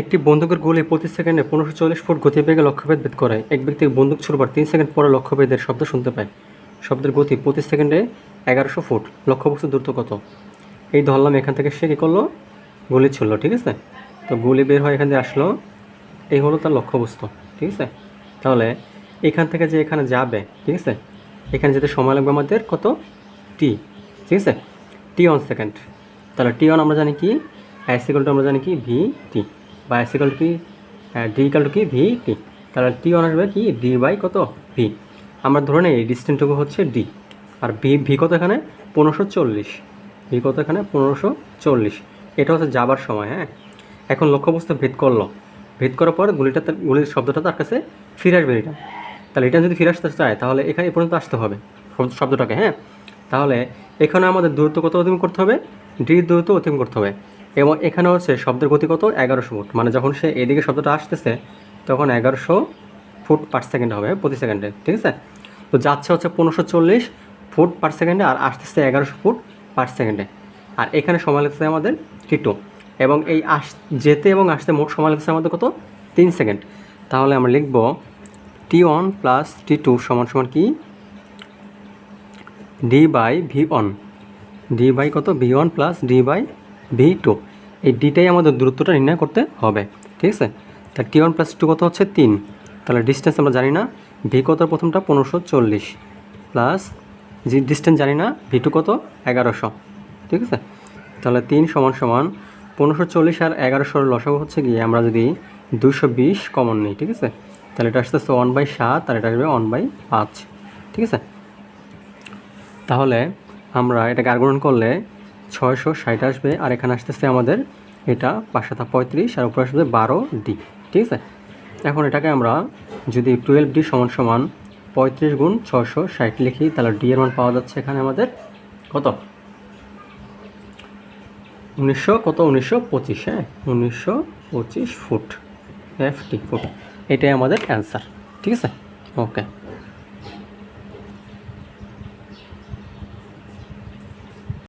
একটি বন্দুকের গুলি প্রতি সেকেন্ডে পনেরোশো চল্লিশ ফুট গতিবেগে লক্ষ্যভেদ ভেদ করে। এক ব্যক্তি বন্দুক ছুড়বার তিন সেকেন্ড পরে লক্ষ্যভেদের শব্দ শুনতে পায়। শব্দের গতি প্রতি সেকেন্ডে এগারোশো ফুট। লক্ষ্যবস্তু দ্রুত কত? এই ধরলাম এখান থেকে সে কী করল? গুলি ছুড়লো, ঠিক আছে? তো গুলি বের হয়ে এখান থেকে আসলো। এই হলো তার লক্ষ্যবস্তু, ঠিক আছে? তাহলে এখান থেকে যে এখানে যাবে, ঠিক আছে? এখানে যেতে সময় লাগবে আমাদের কত? টি ঠিক আছে? টি অন সেকেন্ড তাহলে টি অন আমরা জানি কি? অ্যাসিকল টু আমরা জানি কি? ভি টি বা অ্যাসিকল কি ডি ইকাল কি ভি টি তাহলে টি অন আসবে কি? ডি বাই কত? ভি আমরা ধরে নেই ডিস্টেন্সটুকু হচ্ছে ডি আর ভি ভি কত এখানে? পনেরোশো চল্লিশ। ভি কত এখানে? পনেরোশো চল্লিশ। এটা হচ্ছে যাবার সময় হ্যাঁ? এখন লক্ষ্যবস্তু ভেদ করল। ভেদ করার পর গুলিটা তার- গুলির শব্দটা তার কাছে ফিরে আসবে এটা তাহলে এটা যদি ফিরে আসতে চায়, তাহলে এখানে এ পর্যন্ত আসতে হবে শব্দটাকে হ্যাঁ? তাহলে এখানে আমাদের দূরত্ব কত অতিক্রম করতে হবে? ডি দূরত্ব অতিক্রম করতে হবে। এবং এখানে হচ্ছে শব্দের গতি কত? এগারোশো ফুট মানে যখন সে এদিকে শব্দটা আসতেছে, তখন এগারোশো ফুট পার সেকেন্ড হবে প্রতি সেকেন্ডে ঠিক আছে? তো যাচ্ছে হচ্ছে পনেরোশো চল্লিশ ফুট পার সেকেন্ডে আর আসতেছে এগারোশো ফুট পার সেকেন্ডে আর এখানে সময় লাগতেছে আমাদের টি টু। এবং এই আস, যেতে এবং আসতে মোট সময় লাগতেছে আমাদের কত? তিন সেকেন্ড তাহলে আমরা লিখব T one plus T two সমান সমান কি? D by V one. D by কত? V one plus D by V two. এই ডিটাই আমাদের দূরত্বটা নির্ণয় করতে হবে, ঠিক আছে? তা টি ওয়ান প্লাস টু কত হচ্ছে? তিন। তাহলে ডিস্টেন্স আমরা জানি না, ভি কত প্রথমটা? পনেরোশো চল্লিশ। প্লাস জি ডিস্টেন্স জানি না, ভি টু কত? এগারোশো। ঠিক আছে? তাহলে তিন সমান সমান পনেরোশো চল্লিশ আর এগারোশোর লসাগু হচ্ছে গিয়ে আমরা যদি দুশো বিশ কমন নিই, ঠিক আছে? তাহলে এটা আসতেছে ওয়ান বাই সাত আর এটা আসবে ওয়ান বাই পাঁচ, ঠিক আছে? তাহলে আমরা এটাকে আর্গুমেন্ট করলে ছয়শো ষাট আসবে, আর এখানে আসতেছে আমাদের এটা পাঁচশো পঁয়ত্রিশ আর উপরে আসবে বারো ডি ঠিক আছে? এখন এটাকে আমরা যদি টুয়েলভ ডি সমান সমান পঁয়ত্রিশ গুণ ছশো ষাট লিখি, তাহলে ডি এর মান পাওয়া যাচ্ছে এখানে আমাদের কত? উনিশশো কত? উনিশশো পঁচিশ হ্যাঁ? উনিশশো পঁচিশ ফুট এফ টি ফুট। এটাই আমাদের অ্যান্সার ঠিক আছে? ওকে